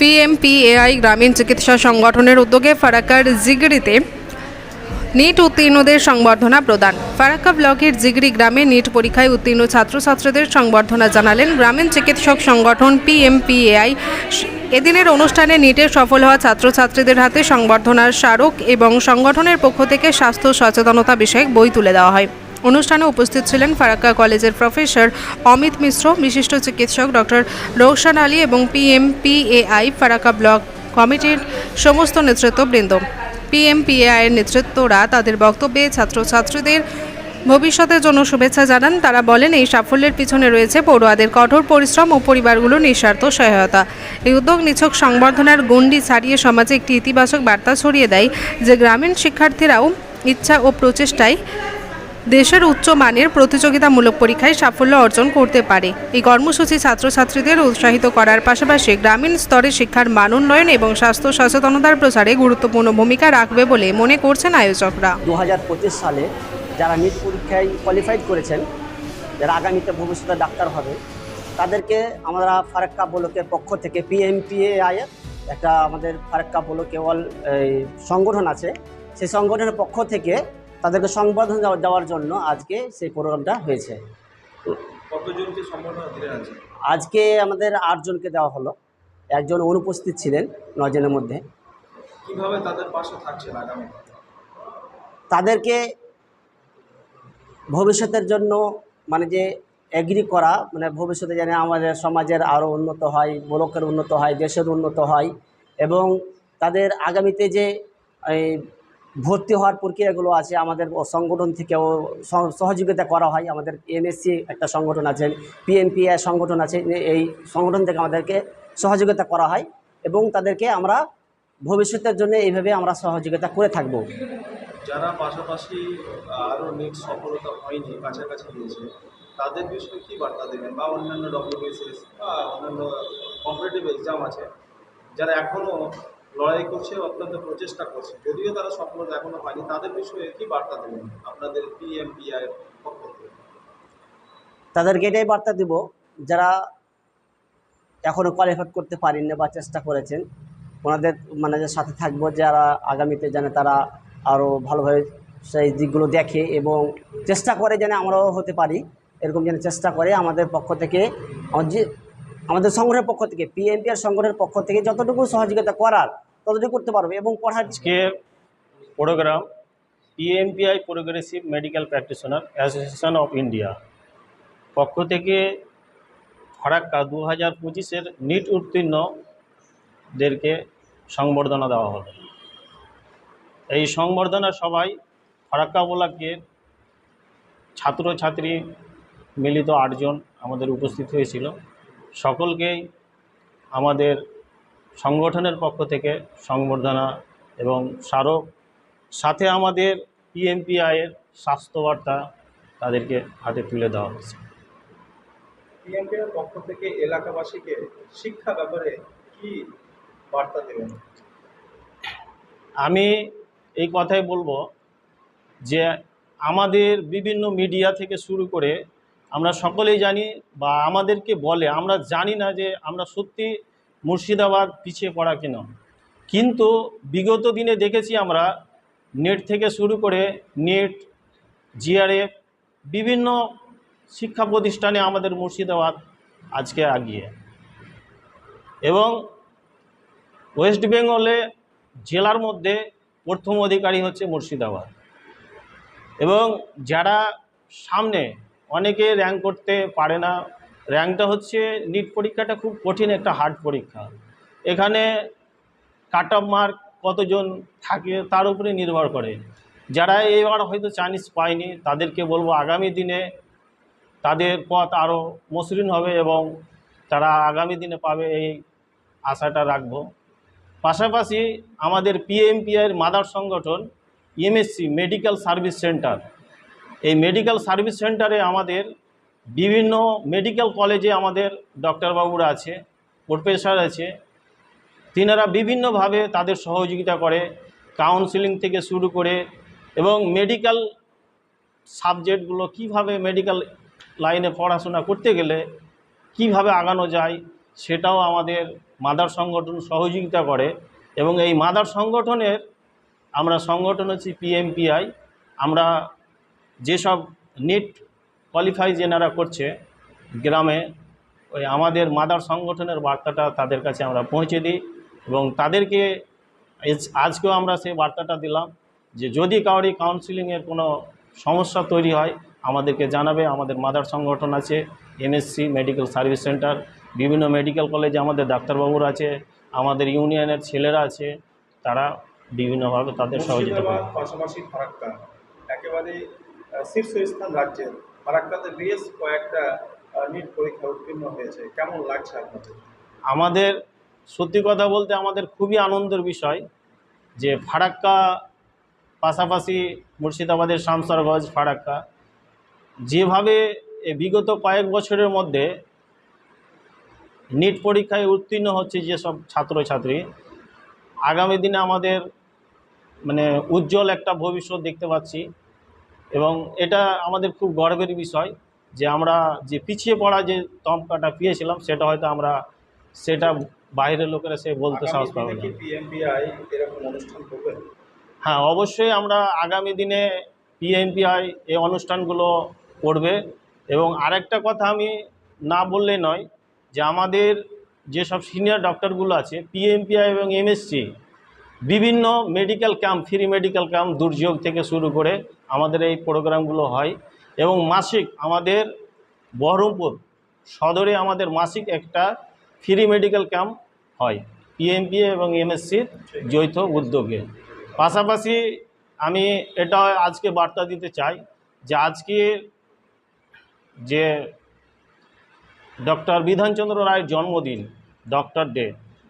পিএমপিএআই গ্রামীণ চিকিৎসা সংগঠনের উদ্যোগে ফারাক্কার জিগড়িতে নিট উত্তীর্ণদের সংবর্ধনা প্রদান। ফারাক্কা ব্লকের জিগড়ি গ্রামে নিট পরীক্ষায় উত্তীর্ণ ছাত্রছাত্রীদের সংবর্ধনা জানালেন গ্রামীণ চিকিৎসক সংগঠন পিএমপিএআই। এদিনের অনুষ্ঠানে নিটের সফল হওয়া ছাত্রছাত্রীদের হাতে সংবর্ধনার স্মারক এবং সংগঠনের পক্ষ থেকে স্বাস্থ্য সচেতনতা বিষয়ক বই তুলে দেওয়া হয়। অনুষ্ঠানে উপস্থিত ছিলেন ফারাক্কা কলেজের প্রফেসর অমিত মিশ্র, বিশিষ্ট চিকিৎসক ডক্টর রৌশন আলী এবং পিএমপিএআই ফারাক্কা ব্লক কমিটির সমস্ত নেতৃত্ববৃন্দ। পিএমপিএআই এর নেতৃত্বরা তাদের বক্তব্যে ছাত্রছাত্রীদের ভবিষ্যতের জন্য শুভেচ্ছা জানান। তারা বলেন, এই সাফল্যের পিছনে রয়েছে পড়ুয়াদের কঠোর পরিশ্রম ও পরিবারগুলোর নিঃস্বার্থ সহায়তা। এই উদ্যোগ নিছক সংবর্ধনার গণ্ডি ছাড়িয়ে সমাজে একটি ইতিবাচক বার্তা ছড়িয়ে দেয় যে, গ্রামীণ শিক্ষার্থীরাও ইচ্ছা ও প্রচেষ্টায় দেশের উচ্চ মানের প্রতিযোগিতামূলক পরীক্ষায় সাফল্য অর্জন করতে পারে। এই কর্মসূচি ছাত্রছাত্রীদের উৎসাহিত করার পাশাপাশি গ্রামীণ স্তরে শিক্ষার মান উন্নয়ন এবং স্বাস্থ্য সচেতনতার প্রচারে গুরুত্বপূর্ণ ভূমিকা রাখবে বলে মনে করছেন আয়োজকরা। দু হাজার পঁচিশ সালে যারা নিট পরীক্ষায় কোয়ালিফাইড করেছেন, যারা আগামীতে ভবিষ্যতে ডাক্তার হবে, তাদেরকে আমরা ফারাক্কা ব্লকের পক্ষ থেকে পিএমপিএআই এর একটা আমাদের ফারাক্কা ব্লকে অল সংগঠন আছে। সেই সংগঠনের পক্ষ থেকে তাদেরকে সংবর্ধনা দেওয়া- দেওয়ার জন্য আজকে সেই প্রোগ্রামটা হয়েছে। আজকে? আমাদের আটজনকে দেওয়া হলো। একজন অনুপস্থিত ছিলেন নজনের মধ্যে। কীভাবে তাদের পাশে থাকছেন আগামী? তাদেরকে ভবিষ্যতের জন্য মানে যে এগ্রি করা মানে ভবিষ্যতে যেন আমাদের সমাজের আরও উন্নত হয় ব্লকের উন্নত হয় দেশের উন্নত হয় এবং তাদের আগামীতে যে এই ভর্তি হওয়ার প্রক্রিয়াগুলো আছে, আমাদের সংগঠন থেকেও সহযোগিতা করা হয়, আমাদের এমএসসি একটা সংগঠন আছে পিএমপিআই সংগঠন আছে এই সংগঠন থেকে আমাদেরকে সহযোগিতা করা হয় এবং তাদেরকে আমরা ভবিষ্যতের জন্য এইভাবে আমরা সহযোগিতা করে থাকব। যারা পাশাপাশি আরও নিট সফলতা হয়নি, কাছাকাছি গিয়েছে তাদের বিষয়ে কী বার্তা দেবেন? বা অন্যান্য ডব্লিউবিএসএস বা অন্যান্য কম্পিটিটিভ এক্সাম আছে, যারা এখনও লড়াই করছে অত্যন্ত প্রচেষ্টা করছে। যদিও তারা সফলতা এখনও হয়নি, তাদের বিষয়ে কী বার্তা দেবেন? আপনাদের পিএমপিআই তাদেরকে এটাই বার্তা দিব, যারা এখনও কোয়ালিফাই করতে পারেননি বা চেষ্টা করেছেন, ওনাদের মানে সাথে থাকব, যারা আগামীতে যেন তারা আরও ভালোভাবে সেই দিকগুলো দেখে এবং চেষ্টা করে যেন আমরাও হতে পারি, এরকম যেন চেষ্টা করে আমাদের পক্ষ থেকে। আমার যে আমাদের সংগ্রহের পক্ষ থেকে পিএমপিআর সংগঠনের পক্ষ থেকে যতটুকু সহযোগিতা করার ততটুকু করতে পারবে এবং পড়ার আজকের program PMPI progressive medical practitioner association of India পক্ষ থেকে ফারাক্কা দু হাজার পঁচিশের নিট উত্তীর্ণদেরকে সংবর্ধনা দেওয়া হবে। এই সংবর্ধনা সবাই ফারাক্কা ব্লকের ছাত্রছাত্রী মিলিত আটজন আমাদের উপস্থিত হয়েছিল। সকলকেই আমাদের সংগঠনের পক্ষ থেকে সংবর্ধনা এবং স্মারক সাথে আমাদের পিএমপিআইয়ের স্বাস্থ্যবার্তা তাদেরকে হাতে তুলে দেওয়া হয়েছে। পিএমপিআর পক্ষ থেকে এলাকাবাসীকে শিক্ষা ব্যাপারে কী বার্তা দেবেন? আমি এই কথাই বলব যে আমাদের বিভিন্ন মিডিয়া থেকে শুরু করে আমরা সকলেই জানি বা আমাদেরকে বলে, আমরা জানি না যে আমরা সত্যি মুর্শিদাবাদ পিছিয়ে পড়া কেন। কিন্তু বিগত দিনে দেখেছি আমরা, নেট থেকে শুরু করে নেট জিআরএফ বিভিন্ন শিক্ষা প্রতিষ্ঠানে আমাদের মুর্শিদাবাদ আজকে আগিয়ে। এবং ওয়েস্ট বেঙ্গলে জেলার মধ্যে প্রথম অধিকারী হচ্ছে মুর্শিদাবাদ। এবং যারা সামনে অনেকে র্যাঙ্ক করতে পারে না। র্যাঙ্কটা হচ্ছে নিট পরীক্ষাটা খুব কঠিন একটা হার্ড পরীক্ষা। এখানে কাট অফ মার্ক কতজন থাকে তার উপরে নির্ভর করে। যারা এবার হয়তো চান্স পায়নি, তাদেরকে বলব আগামী দিনে তাদের পথ আরও মসৃণ হবে এবং তারা আগামী দিনে পাবে এই আশাটা রাখব। পাশাপাশি আমাদের পিএমপিআইয়ের মাদার সংগঠন এমএসসি মেডিকেল সার্ভিস সেন্টার এই মেডিকেল সার্ভিস সেন্টারে আমাদের বিভিন্ন মেডিকেল কলেজে আমাদের ডক্টরবাবুরা আছে প্রফেসর আছে। তিনারা বিভিন্নভাবে তাদের সহযোগিতা করে কাউন্সিলিং থেকে শুরু করে এবং মেডিকেল সাবজেক্টগুলো কীভাবে মেডিকেল লাইনে পড়াশোনা করতে গেলে কীভাবে আগানো যায়, সেটাও আমাদের মাদার সংগঠন সহযোগিতা করে এবং এই মাদার সংগঠনের আমরা সংগঠন হচ্ছে পিএমপিআই আমরা যেসব নেট কোয়ালিফাই যেনারা করছে গ্রামে, ওই আমাদের মাদার সংগঠনের বার্তাটা তাদের কাছে আমরা পৌঁছে দিই এবং তাদেরকে আজকেও আমরা সেই বার্তাটা দিলাম যে যদি কাউরি কাউন্সিলিংয়ের কোনো সমস্যা তৈরি হয়, আমাদেরকে জানাবে। আমাদের মাদার সংগঠন আছে এমএসসি মেডিকেল সার্ভিস সেন্টার বিভিন্ন মেডিকেল কলেজে আমাদের ডাক্তারবাবুরা আছে, আমাদের ইউনিয়নের ছেলেরা আছে, তারা বিভিন্নভাবে তাদের সহযোগিতা করে পাশাপাশি ফারাক্কা একেবারে শীর্ষস্থান রাজ্যের ফারাক্কাতে বেশ কয়েকটা নিট পরীক্ষা উত্তীর্ণ হয়েছে। কেমন লাগছে আপনাদের? আমাদের, সত্যি কথা বলতে আমাদের খুবই আনন্দের বিষয় যে ফারাক্কা পাশাপাশি মুর্শিদাবাদের শামসারগঞ্জ ফারাক্কা, যেভাবে বিগত কয়েক বছরের মধ্যে নিট পরীক্ষায় উত্তীর্ণ হচ্ছে যেসব ছাত্রছাত্রী, আগামী দিনে আমাদের মানে উজ্জ্বল একটা ভবিষ্যৎ দেখতে পাচ্ছি। এবং এটা আমাদের খুব গর্বের বিষয় যে আমরা যে পিছিয়ে পড়া যে তমকাটা পেয়েছিলাম সেটা হয়তো আমরা সেটা বাইরের লোকেরা সে বলতে সাহস পাবে না। হ্যাঁ অবশ্যই আমরা আগামী দিনে পিএমপিআই এই অনুষ্ঠানগুলো করবে। এবং আরেকটা কথা আমি না বললে নয় যে আমাদের যেসব সিনিয়র ডক্টরগুলো আছে পিএমপিআই এবং এমএসসি বিভিন্ন medical camp free medical camp দুর্যোগ থেকে শুরু করে আমাদের এই প্রোগ্রামগুলো হয় এবং মাসিক আমাদের বহরমপুর সদরে আমাদের মাসিক একটা ফ্রি মেডিকেল ক্যাম্প হয় পিএমপিএ এবং এমএসসির যৌথ উদ্যোগে। পাশাপাশি আমি এটা আজকে বার্তা দিতে চাই যে আজকে যে ডক্টর বিধানচন্দ্র রায়ের জন্মদিন ডক্টর ডে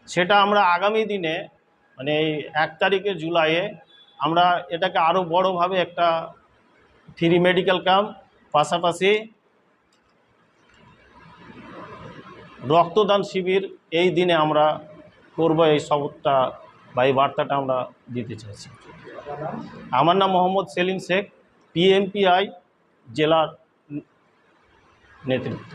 সেটা আমরা আগামী দিনে মানে এই এক তারিখে জুলাইয়ে আমরা এটাকে আরও বড়োভাবে একটা ফ্রি মেডিকেল ক্যাম্প, পাশাপাশি রক্তদান শিবির এই দিনে আমরা করব এই শপথটা বা এই বার্তাটা আমরা দিতে চাইছি। আমার নাম মোহাম্মদ সেলিম শেখ পিএমপিআই জেলার নেতৃত্ব।